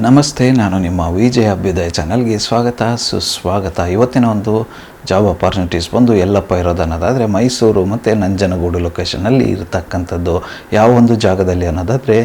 ನಮಸ್ತೆ ನಾನು ನಿಮ್ಮ ವಿಜಯ ಅಭ್ಯುದಯ ಚಾನಲ್ಗೆ ಸ್ವಾಗತ. ಸುಸ್ವಾಗತ. ಇವತ್ತಿನ ಒಂದು ಜಾಬ್ ಅಪಾರ್ಚುನಿಟೀಸ್ ಬಂದು ಎಲ್ಲಪ್ಪ ಇರೋದು ಅನ್ನೋದಾದರೆ ಮೈಸೂರು ಮತ್ತು ನಂಜನಗೂಡು ಲೊಕೇಶನಲ್ಲಿ ಇರತಕ್ಕಂಥದ್ದು ಯಾವ ಒಂದು ಜಾಗದಲ್ಲಿ ಅನ್ನೋದಾದರೆ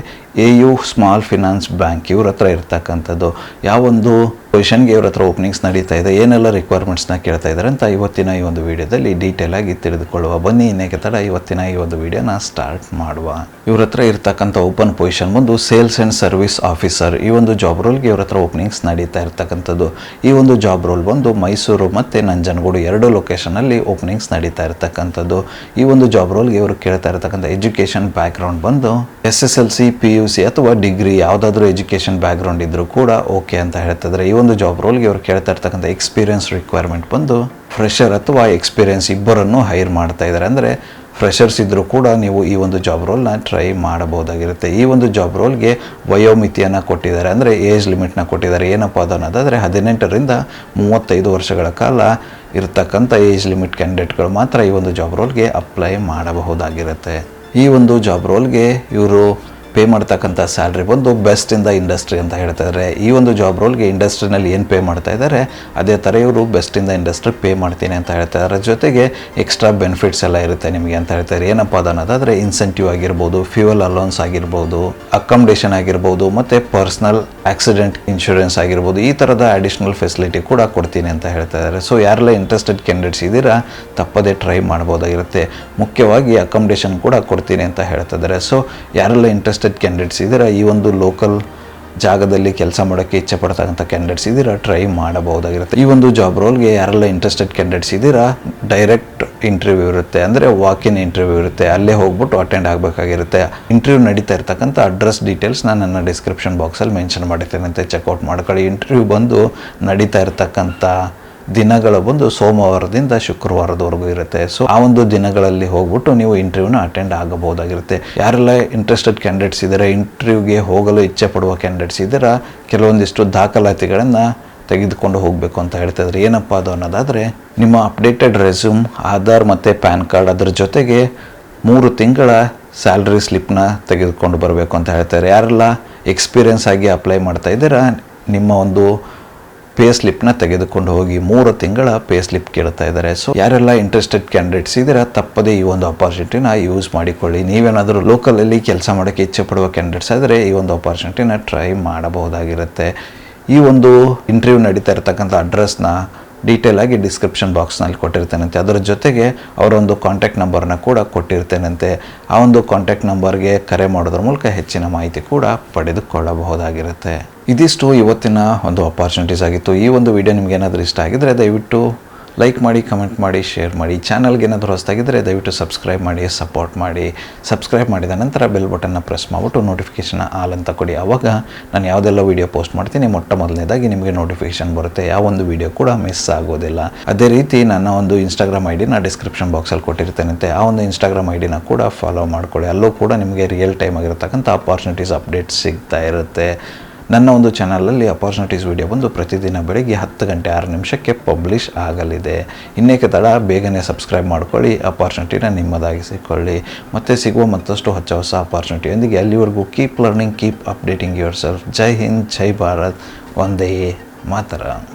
A U Small Finance Bank ಇವ್ರ ಹತ್ರ ಇರ್ತಕ್ಕಂಥದ್ದು. ಯಾವೊಂದು ಪೊಸಿಷನ್ಗೆ ಇವ್ರ ಹತ್ರ ಓಪನಿಂಗ್ಸ್ ನಡೀತಾ ಇದೆ, ಏನೆಲ್ಲ ರಿಕ್ವೈರ್ಮೆಂಟ್ಸ್ನ ಕೇಳ್ತಾ ಇದ್ದಾರೆ ಅಂತ ಇವತ್ತಿನ ಈ ಒಂದು ವಿಡಿಯೋದಲ್ಲಿ ಡೀಟೇಲ್ ಆಗಿ ತಿಳಿದುಕೊಳ್ಳುವ. ಬನ್ನಿ, ಇನ್ನೇಕೆ ತಡ ಇವತ್ತಿನ ಈ ಒಂದು ವಿಡಿಯೋನ ಸ್ಟಾರ್ಟ್ ಮಾಡುವ. ಇವ್ರ ಹತ್ರ ಇರ್ತಕ್ಕಂಥ ಓಪನ್ ಪೊಸಿಷನ್ ಬಂದು ಸೇಲ್ಸ್ ಆ್ಯಂಡ್ ಸರ್ವಿಸ್ ಆಫೀಸರ್ ಈ ಒಂದು ಜಾಬ್ ರೋಲ್ಗೆ ಇವ್ರ ಹತ್ರ ಓಪನಿಂಗ್ಸ್ ನಡೀತಾ ಇರ್ತಕ್ಕಂಥದ್ದು. ಈ ಒಂದು ಜಾಬ್ ರೋಲ್ ಬಂದು ಮೈಸೂರು ಮತ್ತು ನಂಜನಗೂಡು ಎರಡು ಲೊಕೇಶನಲ್ಲಿ ಓಪನಿಂಗ್ಸ್ ನಡೀತಾ ಇರತಕ್ಕಂಥದ್ದು. ಈ ಒಂದು ಜಾಬ್ ರೋಲ್ಗೆ ಇವರು ಕೇಳ್ತಾ ಇರತಕ್ಕಂಥ ಎಜುಕೇಷನ್ ಬ್ಯಾಕ್ಗ್ರೌಂಡ್ ಬಂದು S S L C P U C ಅಥವಾ ಡಿಗ್ರಿ ಯಾವುದಾದ್ರೂ ಎಜುಕೇಷನ್ ಬ್ಯಾಕ್ಗ್ರೌಂಡ್ ಇದ್ದರೂ ಕೂಡ ಓಕೆ ಅಂತ ಹೇಳ್ತಿದ್ರೆ ಈ ಒಂದು ಜಾಬ್ ರೋಲ್ಗೆ ಇವರು ಕೇಳ್ತಾ ಇರ್ತಕ್ಕಂಥ ಎಕ್ಸ್ಪೀರಿಯನ್ಸ್ ರಿಕ್ವೈರ್ಮೆಂಟ್ ಬಂದು ಫ್ರೆಷರ್ ಅಥವಾ ಎಕ್ಸ್ಪೀರಿಯನ್ಸ್ ಇಬ್ಬರನ್ನು ಹೈರ್ ಮಾಡ್ತಾ ಇದ್ದಾರೆ ಅಂದರೆ ಫ್ರೆಷರ್ಸ್ ಇದ್ದರೂ ಕೂಡ ನೀವು ಈ ಒಂದು ಜಾಬ್ ರೋಲ್ನ ಟ್ರೈ ಮಾಡಬಹುದಾಗಿರುತ್ತೆ. ಈ ಒಂದು ಜಾಬ್ ರೋಲ್ಗೆ ವಯೋಮಿತಿಯನ್ನು ಕೊಟ್ಟಿದ್ದಾರೆ. ಅಂದರೆ ಏಜ್ ಲಿಮಿಟ್ನ ಕೊಟ್ಟಿದ್ದಾರೆ. ಏನಪ್ಪ ಅನ್ನೋದಾದರೆ ಹದಿನೆಂಟರಿಂದ ಮೂವತ್ತೈದು ವರ್ಷಗಳ ಕಾಲ ಇರತಕ್ಕಂಥ ಏಜ್ ಲಿಮಿಟ್ ಕ್ಯಾಂಡಿಡೇಟ್ಗಳು ಮಾತ್ರ ಈ ಒಂದು ಜಾಬ್ ರೋಲ್ಗೆ ಅಪ್ಲೈ ಮಾಡಬಹುದಾಗಿರುತ್ತೆ. ಈ ಒಂದು ಜಾಬ್ ರೋಲ್ಗೆ ಇವರು ಪೇ ಮಾಡ್ತಕ್ಕಂಥ ಸ್ಯಾಲ್ರಿ ಬಂದು ಬೆಸ್ಟ್ ಇನ್ ದ ಇಂಡಸ್ಟ್ರಿ ಅಂತ ಹೇಳ್ತಾ ಇದ್ದಾರೆ ಈ ಒಂದು ಜಾಬ್ ರೋಲ್ಗೆ ಇಂಡಸ್ಟ್ರಿನಲ್ಲಿ ಏನು ಪೇ ಮಾಡ್ತಾ ಇದ್ದಾರೆ ಅದೇ ಥರ ಇವರು best in the industry pay ಮಾಡ್ತೀನಿ ಅಂತ ಹೇಳ್ತಾ ಇದ್ದಾರೆ ಜೊತೆಗೆ ಎಕ್ಸ್ಟ್ರಾ ಬೆನಿಫಿಟ್ಸ್ ಎಲ್ಲ ಇರುತ್ತೆ ನಿಮಗೆ ಅಂತ ಹೇಳ್ತಾರೆ ಏನಪ್ಪ ಅದು ಅನ್ನೋದಾದರೆ ಇನ್ಸೆಂಟಿವ್ ಆಗಿರ್ಬೋದು ಫ್ಯೂಯಲ್ ಅಲೋನ್ಸ್ ಆಗಿರ್ಬೋದು ಅಕಾಮಡೇಷನ್ ಆಗಿರ್ಬೋದು, ಮತ್ತು ಪರ್ಸ್ನಲ್ ಆಕ್ಸಿಡೆಂಟ್ ಇನ್ಶೂರೆನ್ಸ್ ಆಗಿರ್ಬೋದು, ಈ ಥರದ ಅಡಿಷ್ನಲ್ ಫೆಸಿಲಿಟಿ ಕೂಡ ಕೊಡ್ತೀನಿ ಅಂತ ಹೇಳ್ತಾ ಇದ್ದಾರೆ ಸೊ ಯಾರೆಲ್ಲ ಇಂಟ್ರೆಸ್ಟೆಡ್ ಕ್ಯಾಂಡಿಡೇಟ್ಸ್ ಇದ್ದೀರಾ, ತಪ್ಪದೇ ಟ್ರೈ ಮಾಡ್ಬೋದಾಗಿರುತ್ತೆ. ಮುಖ್ಯವಾಗಿ ಅಕಾಮಿಡೇಷನ್ ಕೂಡ ಕೊಡ್ತೀನಿ ಅಂತ ಹೇಳ್ತಾ ಇದ್ದಾರೆ ಸೊ ಯಾರೆಲ್ಲ ಇಂಟ್ರೆಸ್ಟೆಡ್ ಕ್ಯಾಂಡಿಡೇಟ್ಸ್ ಇದ್ದೀರಾ? ಈ ಒಂದು ಲೋಕಲ್ ಜಾಗದಲ್ಲಿ ಕೆಲಸ ಮಾಡೋಕ್ಕೆ ಇಚ್ಛೆ ಪಡ್ತಕ್ಕಂಥ ಕ್ಯಾಂಡಿಡೇಟ್ಸ್ ಇದ್ದೀರಾ? ಟ್ರೈ ಮಾಡಬಹುದಾಗಿರುತ್ತೆ. ಈ ಒಂದು ಜಾಬ್ ರೋಲ್ಗೆ ಯಾರೆಲ್ಲ ಇಂಟ್ರೆಸ್ಟೆಡ್ ಕ್ಯಾಂಡಿಡೇಟ್ಸ್ ಇದ್ದೀರಾ? ಡೈರೆಕ್ಟ್ ಇಂಟರ್ವ್ಯೂ ಇರುತ್ತೆ ಅಂದರೆ ವಾಕ್ ಇನ್ ಇಂಟರ್ವ್ಯೂ ಇರುತ್ತೆ. ಅಲ್ಲೇ ಹೋಗ್ಬಿಟ್ಟು ಅಟೆಂಡ್ ಆಗಬೇಕಾಗಿರುತ್ತೆ. ಇಂಟರ್ವ್ಯೂ ನಡೀತಾ ಇರ್ತಕ್ಕಂಥ ಅಡ್ರೆಸ್ ಡೀಟೇಲ್ಸ್ ನಾನು ನನ್ನ ಡಿಸ್ಕ್ರಿಪ್ಷನ್ ಬಾಕ್ಸಲ್ಲಿ ಮೆನ್ಷನ್ ಮಾಡಿರ್ತೇನೆ ಅಂತ ಚೆಕ್ಔಟ್ ಮಾಡ್ಕೊಳ್ಳಿ. ಇಂಟರ್ವ್ಯೂ ಬಂದು ನಡೀತಾ ಇರ್ತಕ್ಕಂಥ ದಿನಗಳು ಬಂದು ಸೋಮವಾರದಿಂದ ಶುಕ್ರವಾರದವರೆಗೂ ಇರುತ್ತೆ. ಸೊ ಆ ಒಂದು ದಿನಗಳಲ್ಲಿ ಹೋಗ್ಬಿಟ್ಟು ನೀವು ಇಂಟರ್ವ್ಯೂನ ಅಟೆಂಡ್ ಆಗಬಹುದಾಗಿರುತ್ತೆ. ಯಾರೆಲ್ಲ ಇಂಟ್ರೆಸ್ಟೆಡ್ ಕ್ಯಾಂಡಿಡೇಟ್ಸ್ ಇದ್ದಾರೆ, ಇಂಟರ್ವ್ಯೂಗೆ ಹೋಗಲು ಇಚ್ಛೆ ಪಡುವ ಕ್ಯಾಂಡಿಡೇಟ್ಸ್ ಇದ್ದೀರಾ, ಕೆಲವೊಂದಿಷ್ಟು ದಾಖಲಾತಿಗಳನ್ನು ತೆಗೆದುಕೊಂಡು ಹೋಗಬೇಕು ಅಂತ ಹೇಳ್ತಾ ಇದ್ದಾರೆ ಏನಪ್ಪ ಅದು ಅನ್ನೋದಾದರೆ, ನಿಮ್ಮ ಅಪ್ಡೇಟೆಡ್ ರೆಸ್ಯೂಮ್ ಆಧಾರ್ ಮತ್ತು ಪ್ಯಾನ್ ಕಾರ್ಡ್ ಅದರ ಜೊತೆಗೆ ಮೂರು ತಿಂಗಳ ಸ್ಯಾಲ್ರಿ ಸ್ಲಿಪ್ನ ತೆಗೆದುಕೊಂಡು ಬರಬೇಕು ಅಂತ ಹೇಳ್ತಾರೆ ಯಾರೆಲ್ಲ ಎಕ್ಸ್ಪೀರಿಯನ್ಸ್ ಆಗಿ ಅಪ್ಲೈ ಮಾಡ್ತಾ ಇದ್ದೀರಾ, ನಿಮ್ಮ ಒಂದು ಪೇ ಸ್ಲಿಪ್ನ ತೆಗೆದುಕೊಂಡು ಹೋಗಿ ಮೂರು ತಿಂಗಳ ಪೇ ಸ್ಲಿಪ್ ಕೇಳ್ತಾ ಇದ್ದಾರೆ. ಸೊ ಯಾರೆಲ್ಲ ಇಂಟ್ರೆಸ್ಟೆಡ್ ಕ್ಯಾಂಡಿಡೇಟ್ಸ್ ಇದ್ದೀರಾ, ತಪ್ಪದೇ ಈ ಒಂದು ಅಪರ್ಚುನಿಟಿನ ಯೂಸ್ ಮಾಡಿಕೊಳ್ಳಿ. ನೀವೇನಾದರೂ ಲೋಕಲಲ್ಲಿ ಕೆಲಸ ಮಾಡೋಕ್ಕೆ ಇಚ್ಛೆ ಪಡುವ ಕ್ಯಾಂಡಿಡೇಟ್ಸ್ ಆದರೆ ಈ ಒಂದು ಅಪರ್ಚುನಿಟಿನ ಟ್ರೈ ಮಾಡಬಹುದಾಗಿರುತ್ತೆ. ಈ ಒಂದು ಇಂಟರ್ವ್ಯೂ ನಡೀತಾ ಇರತಕ್ಕಂಥ ಅಡ್ರೆಸ್ನ ಡೀಟೇಲ್ ಆಗಿ ಡಿಸ್ಕ್ರಿಪ್ಷನ್ ಬಾಕ್ಸ್ನಲ್ಲಿ ಕೊಟ್ಟಿರ್ತೇನಂತೆ. ಅದರ ಜೊತೆಗೆ ಅವರೊಂದು ಕಾಂಟ್ಯಾಕ್ಟ್ ನಂಬರ್ನ ಕೂಡ ಕೊಟ್ಟಿರ್ತೇನಂತೆ. ಆ ಒಂದು ಕಾಂಟ್ಯಾಕ್ಟ್ ನಂಬರ್ಗೆ ಕರೆ ಮಾಡೋದ್ರ ಮೂಲಕ ಹೆಚ್ಚಿನ ಮಾಹಿತಿ ಕೂಡ ಪಡೆದುಕೊಳ್ಳಬಹುದಾಗಿರುತ್ತೆ. ಇದಿಷ್ಟು ಇವತ್ತಿನ ಒಂದು ಅಪಾರ್ಚುನಿಟೀಸ್ ಆಗಿತ್ತು. ಈ ಒಂದು ವಿಡಿಯೋ ನಿಮ್ಗೆ ಏನಾದರೂ ಇಷ್ಟ ಆಗಿದ್ರೆ ದಯವಿಟ್ಟು ಲೈಕ್ ಮಾಡಿ ಕಮೆಂಟ್ ಮಾಡಿ ಶೇರ್ ಮಾಡಿ. ಚಾನಲ್ಗೆ ಏನಾದರೂ ಹೊಸದಾಗಿದ್ದರೆ ದಯವಿಟ್ಟು ಸಬ್ಸ್ಕ್ರೈಬ್ ಮಾಡಿ ಸಪೋರ್ಟ್ ಮಾಡಿ. ಸಬ್ಸ್ಕ್ರೈಬ್ ಮಾಡಿದ ನಂತರ ಬೆಲ್ ಬಟನ್ನ ಪ್ರೆಸ್ ಮಾಡಿಬಿಟ್ಟು ನೋಟಿಫಿಕೇಷನ್ ಆಲ್ ಅಂತ ಕೊಡಿ. ಆವಾಗ ನಾನು ಯಾವುದೆಲ್ಲ ವೀಡಿಯೋ ಪೋಸ್ಟ್ ಮಾಡ್ತೀನಿ, ಮೊಟ್ಟ ಮೊದಲನೇದಾಗಿ ನಿಮಗೆ ನೋಟಿಫಿಕೇಷನ್ ಬರುತ್ತೆ. ಯಾವ ಒಂದು ವೀಡಿಯೋ ಕೂಡ ಮಿಸ್ ಆಗೋದಿಲ್ಲ. ಅದೇ ರೀತಿ ನನ್ನ ಒಂದು ಇನ್ಸ್ಟಾಗ್ರಾಮ್ ಐ ಡಿನ ಡಿಸ್ಕ್ರಿಪ್ಷನ್ ಬಾಕ್ಸಲ್ಲಿ ಕೊಟ್ಟಿರ್ತೇನಂತೆ, ಆ ಒಂದು ಇನ್ಸ್ಟಾಗ್ರಾಮ್ ಐ ಡಿನ ಕೂಡ ಫಾಲೋ ಮಾಡ್ಕೊಳ್ಳಿ. ಅಲ್ಲೂ ಕೂಡ ನಿಮಗೆ ರಿಯಲ್ ಟೈಮ್ ಆಗಿರತಕ್ಕಂಥ ಅಪಾರ್ಚುನಿಟೀಸ್ ಅಪ್ಡೇಟ್ಸ್ ಸಿಗ್ತಾ ಇರುತ್ತೆ. ನನ್ನ ಒಂದು ಚಾನಲಲ್ಲಿ ಅಪಾರ್ಚುನಿಟೀಸ್ ವಿಡಿಯೋ ಬಂದು ಪ್ರತಿದಿನ ಬೆಳಗ್ಗೆ ಹತ್ತು ಗಂಟೆ ಆರು ನಿಮಿಷಕ್ಕೆ ಪಬ್ಲಿಷ್ ಆಗಲಿದೆ. ಇನ್ನೇಕೆ ತಡ, ಬೇಗನೆ ಸಬ್ಸ್ಕ್ರೈಬ್ ಮಾಡ್ಕೊಳ್ಳಿ ಅಪಾರ್ಚುನಿಟಿನ ನಿಮ್ಮದಾಗಿಸಿಕೊಳ್ಳಿ. ಮತ್ತು ಸಿಗುವ ಮತ್ತಷ್ಟು ಹೊಸ ಹೊಸ ಅಪಾರ್ಚುನಿಟಿಯೊಂದಿಗೆ ಅಲ್ಲಿವರೆಗೂ keep learning keep updating yourself ಜೈ ಹಿಂದ್, ಜೈ ಭಾರತ್. ಒಂದೇ ಮಾತರ.